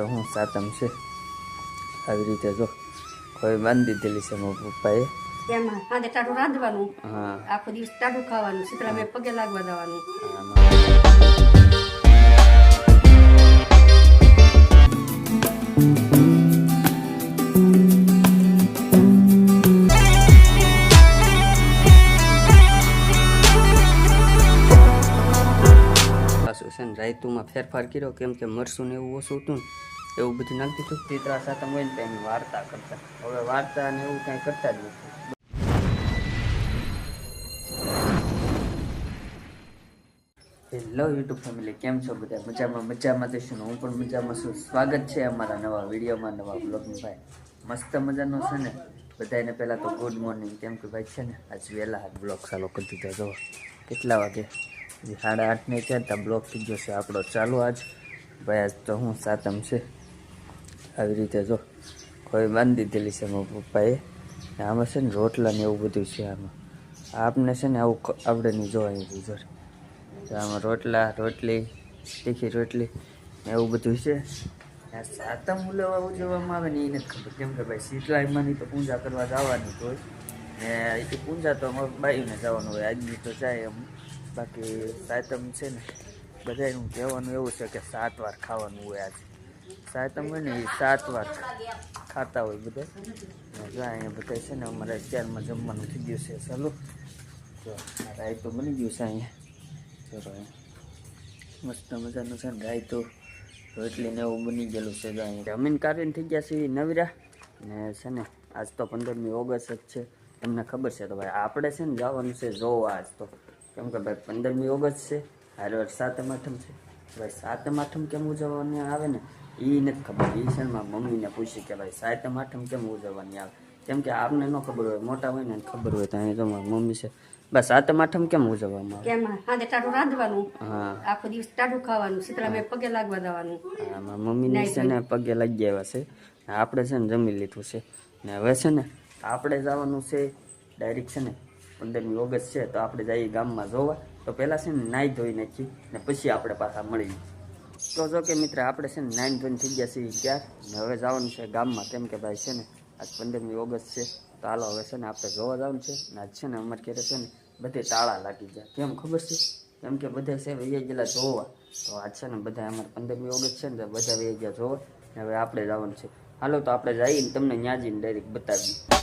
તો હું સાતમ છે. આવી રીતે જો કોઈ બાંધી દીધેલી છે મારા પપ્પાએ. એમાં સાંજે ટાઢું રાંધવાનું હા. આખો દિવસ ટાઢું ખાવાનું શીતળાબેન પગે લાગવા જવાનું આમાં પાછું છે ને રાયતુમાં ફેરફાર કર્યો કેમ કે મરસું ને એવું ઓછું હતું ને. એવું બધું નાખી દીધું ચિત્રા હોય ને તો એની વાર્તા કરતા. હવે વાર્તા ને એવું કાંઈ કરતા જ નથી. હેલો યુટ્યુબ ફેમિલી કેમ છો બધા? મજામાં મજામાં ને હું પણ મજામાં છું. સ્વાગત છે અમારા નવા વિડીયોમાં, નવા બ્લોગની ભાઈ. મસ્ત મજાનો છે ને? બધાને પહેલાં તો ગુડ મોર્નિંગ કેમ કે ભાઈ છે ને, આજ વહેલા બ્લોગ ચાલુ કરી દીધો જો કેટલા વાગે? સાડા આઠને ત્યાં ત્યાં બ્લોગ થઈ ગયો છે આપણો ચાલુ આજ. ભાઈ આજ તો હું સાતમ છે. આવી રીતે જો કોઈ બાંધી દીધેલી છે મારા પપ્પાએ. ને આમાં છે ને રોટલા ને એવું બધું છે આમાં. આપને છે ને આવું આપણે નહીં રીઝર તો આમાં રોટલા, રોટલી, તીખી રોટલી ને એવું બધું છે. સાતમ ઉલવા ઉજવવામાં આવે ને એ નથી ખબર. કેમ કે ભાઈ શીતળાઈમાંની તો પૂજા કરવા જવાની જ હોય. ને એ પૂજા તો અમારે બાઈને જવાનું હોય. આજની તો જાય એમ. બાકી સાતમ છે ને બધાનું કહેવાનું એવું છે કે સાત વાર ખાવાનું હોય આજે. સાતમ હોય ને એ સાત વાર ખાતા હોય બધા. જો અહીંયા બધા છે ને અમારે અત્યારમાં જમવાનું થઈ ગયું છે. ચાલો. જો રાય તો બની ગયું છે અહીંયા. ચલો મસ્ત મજાનું છે રાય તો રોટલી ને એવું બની ગયેલું છે જો અહીંયા. જમીન કાઢીને થઈ ગયા છે નવરા. ને છે ને આજ તો પંદરમી ઓગસ્ટ જ છે. તમને ખબર છે તો ભાઈ આપણે છે ને જવાનું છે જોવા આજ તો. કેમ કે ભાઈ પંદરમી ઓગસ્ટ છે. હારે સાતમ આઠમ છે. ભાઈ સાતમ આઠમ કેમ ઉજવવાની આવે ને? એ નથી ખબર એ છે ને મમ્મીને પૂછી કે ભાઈ સાતમ આઠમ કેમ ઉજવવાની આવે? કેમ કે આપને ન ખબર હોય મોટા હોય ને ખબર હોય તો અહીં તો મારી મમ્મી છે. બસ સાતમ આઠમ કેમ ઉજવવામાં એમાં સાંજે ટાઢું રાંધવાનું. હા. આખો દિવસ ટાઢું ખાવાનું શીતળાબેન પગે લાગવા દેવાનું હા, મારા મમ્મીને છે ને પગે લાગી ગયા છે. આપણે છે ને જમી લીધું છે. ને હવે છે ને આપણે જવાનું છે ડાયરેક્ટ છે ને પંદરમી ઓગસ્ટ છે તો આપણે જઈએ ગામમાં જોવા. તો પહેલાં છે ને નાહી ધોઈ નાખી ને પછી આપણે પાછા મળીએ. તો જો કે મિત્ર, આપણે છે ને નાઇન ધોઈને થઈ ગયા છીએ ત્યાર ને હવે જવાનું છે ગામમાં. કેમ કે ભાઈ છે ને, આજ પંદરમી ઓગસ્ટ છે, તો હાલો હવે છે ને આપણે જોવા જવાનું છે. ને આજ છે ને અમારે ઘેરે છે ને બધે તાળા લાગી ગયા. કેમ ખબર છે? કેમ કે બધા છે વૈયા ગયેલા જોવા. તો આજ છે ને બધા અમારે પંદરમી ઓગસ્ટ છે ને બધા વૈયા ગયા જોવા. ને હવે આપણે જવાનું છે. હાલો, તો આપણે જઈને તમને ત્યાં જઈને ડાયરેક્ટ બતાવીએ.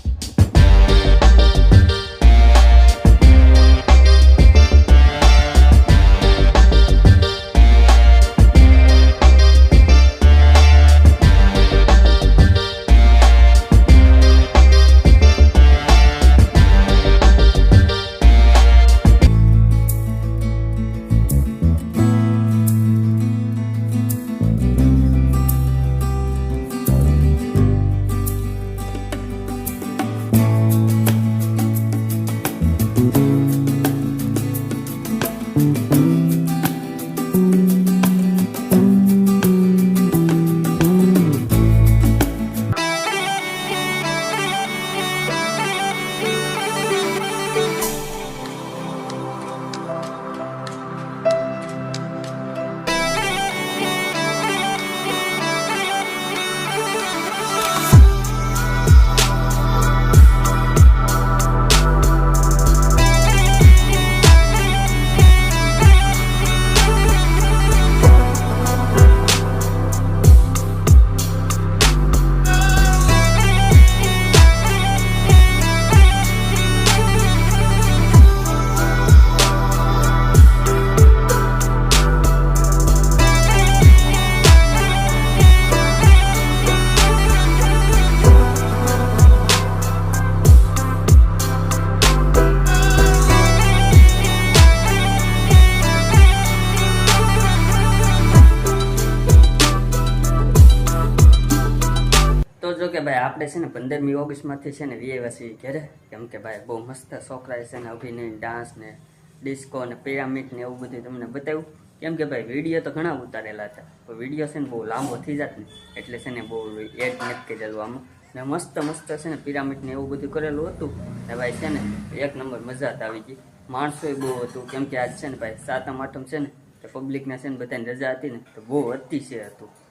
તો જો કે ભાઈ, આપણે છે ને પંદરમી ઓગસ્ટમાંથી છે ને વીએવાસી ઘેરે. કેમ કે ભાઈ, બહુ મસ્ત છોકરાએ છે ને અભિનય, ડાન્સ ને ડિસ્કો ને પિરામિડ ને એવું બધું તમને બતાવ્યું. કેમ કે ભાઈ, વીડિયો તો ઘણા ઉતારેલા હતા. પણ વીડિયો છે ને બહુ લાંબો થઈ જાત ને. એટલે છે ને બહુ એડ નથી કરેલું આમાં. ને મસ્ત મસ્ત છે ને પિરામિડ ને એવું બધું કરેલું હતું. ને ભાઈ, છે ને એક નંબર મજા આવી ગઈ. માણસોય બહુ હતું. કેમ કે આજ છે ને ભાઈ, સાતમ આઠમ છે ને, તો પબ્લિકને છે ને બધાની રજા હતી ને, તો બહુ અતિશય હતું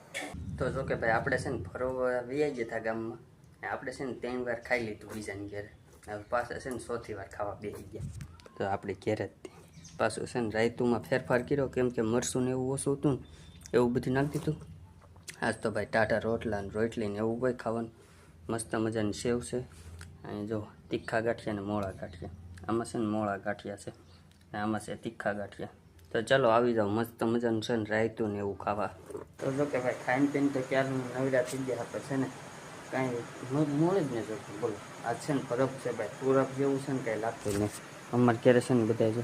તો જો કે ભાઈ, આપણે છે ને ફરવા વ્યાઈ ગયા હતા ગામમાં. આપણે છે ને ત્રણ વાર ખાઈ લીધું બીજાની ઘરે. હવે પાછા છે ને સોથી વાર ખાવા બેસી ગયા. તો આપણે ઘેરે જ પાછું છે ને રાયતુમાં ફેરફાર કર્યો, કેમ કે મરસું ને એવું ઓછું હતું ને, એવું બધું નાખી દીધું. આજ તો ભાઈ ટાટા રોટલા ને રોટલી ને એવું ભાઈ ખાવાનું. મસ્ત મજાની સેવ છે. અહીં જો તીખા ગાંઠિયા ને મોળા ગાંઠિયા. આમાં છે ને મોળા ગાંઠિયા છે. આમાં છે તીખા ગાંઠિયા. તો ચાલો આવી જાઓ, મસ્ત મજાનું છે ને રાયતું ને એવું ખાવા. તો જો કે ભાઈ, ખાઈને પીને તો ક્યારનું નવરા થઈ ગયા આપણે છે ને, કાંઈ મોડે જ નહીં જોતું બોલો, આ છે ને પરબ છે ભાઈ, પૂરબ જેવું છે ને કાંઈ લાગતું નહીં અમારે ક્યારે છે ને બધા છે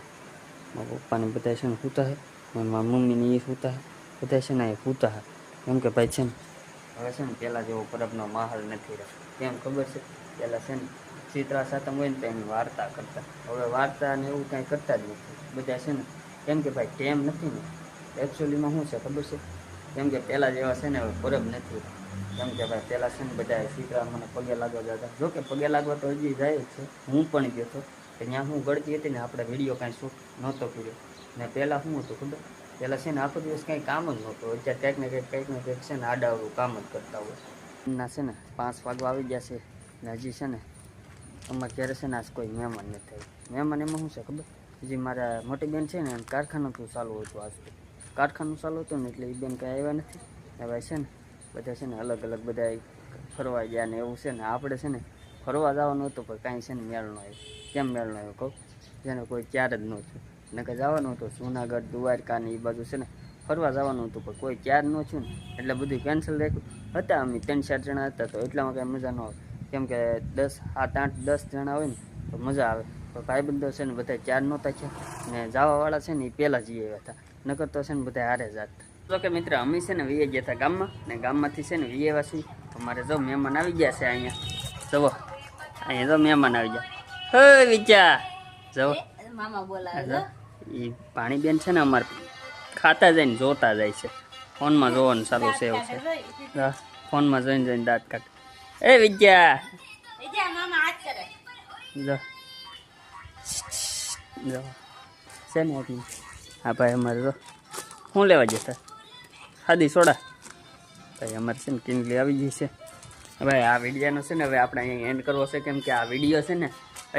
મારા પપ્પાને બધા છે ને સૂતા છે મારા મમ્મીને એ સૂતા છે બધા છે ને એ સૂતા છે કેમ કે ભાઈ છે ને, હવે છે ને પહેલાં જેવો પરબનો માહોલ નથી રહ્યો. કેમ ખબર છે? પહેલાં છે ને ચિત્રા સાતમ હોય ને તો એની વાર્તા કરતા. હવે વાર્તા ને એવું કાંઈ કરતા જ નથી. બધા છે ને કેમ કે ભાઈ ટેમ નથી ને? એકચ્યુઅલીમાં શું છે ખબર છે? કેમ કે પહેલાં જેવા છે ને હવે પરબ નથી. કેમ કે ભાઈ પહેલાં છે ને બધા સીતરા મને પગે લાગવા જતા જો કે પગે લાગવા તો હજી જાય જ છે. હું પણ ગયો હતો. કે ત્યાં હું ગળતી હતી ને આપણે વીડિયો કાંઈ શૂટ નહોતો કર્યો. ને પહેલાં શું હતું ખબર? પહેલાં છે ને આખો દિવસ કાંઈ કામ જ નહોતું. અત્યારે કંઈક ને કંઈક કંઈક ને કંઈક છે ને આડાવડું કામ જ કરતા હોય ના છે ને પાંચ વાગવા આવી ગયા છે ને હજી છે ને અમારે ક્યારે છે ને આજ કોઈ મહેમાન નથી થયું મહેમાન એમાં શું છે ખબર? હજી મારા મોટી બેન છે ને કારખાનું તું ચાલુ હતું આજ કારખાનું ચાલુ હતું ને, એટલે એ બેન કાંઈ આવ્યા નથી. ભાઈ છે ને, બધા છે ને અલગ અલગ બધા ફરવા ગયા ને એવું છે ને, આપણે છે ને ફરવા જવાનું હતું, પણ કાંઈ છે ને મેળ ન આવ્યો. કેમ મેળ ન આવ્યો કહું? જેને કોઈ ક્યારે જ નહોતું. નકર જવાનું હતું જુનાગઢ દ્વારકા ને એ બાજુ છે ને, ફરવા જવાનું હતું, પણ કોઈ ક્યાર ન છું ને. એટલે બધું કેન્સલ રાખ્યું. હતા અમે ત્રણ ચાર જણા હતા, તો એટલામાં કાંઈ મજા ન આવે. કેમ કે દસ, સાત, આઠ, દસ જણા હોય ને, તો મજા આવે. ભાઈબંધો છે ને બધા ચાર નહોતા છે ને જવાવાળા છે ને એ પહેલાં જઈ આવ્યા હતા. નકર તો છે ને બધા હારે જાત તો કે મિત્ર અમે છે ને વીએ ગયા હતા ગામમાં. ને ગામમાંથી છે ને વીએ વાસી અમારે જો મહેમાન આવી ગયા છે અહીંયા. જવો અહીંયા જો મહેમાન આવી ગયા. હે વિચા જવો મામા બોલાવે એ પાણીબેન છે ને અમારે ખાતા જઈને જોતા જાય છે. ફોનમાં જોવાનું ચાલુ છે એવું છે. ફોનમાં જોઈને જોઈને દાંત કાઢ. એ વિદ્યા! જો. જો છે ને એટલી હા ભાઈ, અમારે જો શું લેવા જતા ખાધી સોડા. ભાઈ, અમારે છે ને કિંગલી આવી ગઈ છે. હવે આ વિડીયોનો છે ને હવે આપણે અહીંયા એન્ડ કરવો છે, કેમ કે આ વીડિયો છે ને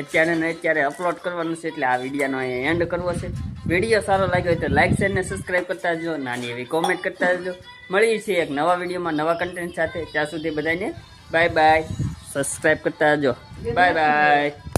અત્યારે ને અત્યારે અપલોડ કરવાનો છે, એટલે આ વિડીયોનો અહીંયા એન્ડ કરવો છે. વીડિયો સારો લાગ્યો હોય તો લાઈક શેર ને સબસ્ક્રાઈબ કરતા જજો નાની એવી કોમેન્ટ કરતા જજો મળીએ છીએ એક નવા વિડીયોમાં, નવા કન્ટેન્ટ સાથે. ત્યાં સુધી બધાને બાય બાય સબસ્ક્રાઈબ કરતા જજો બાય બાય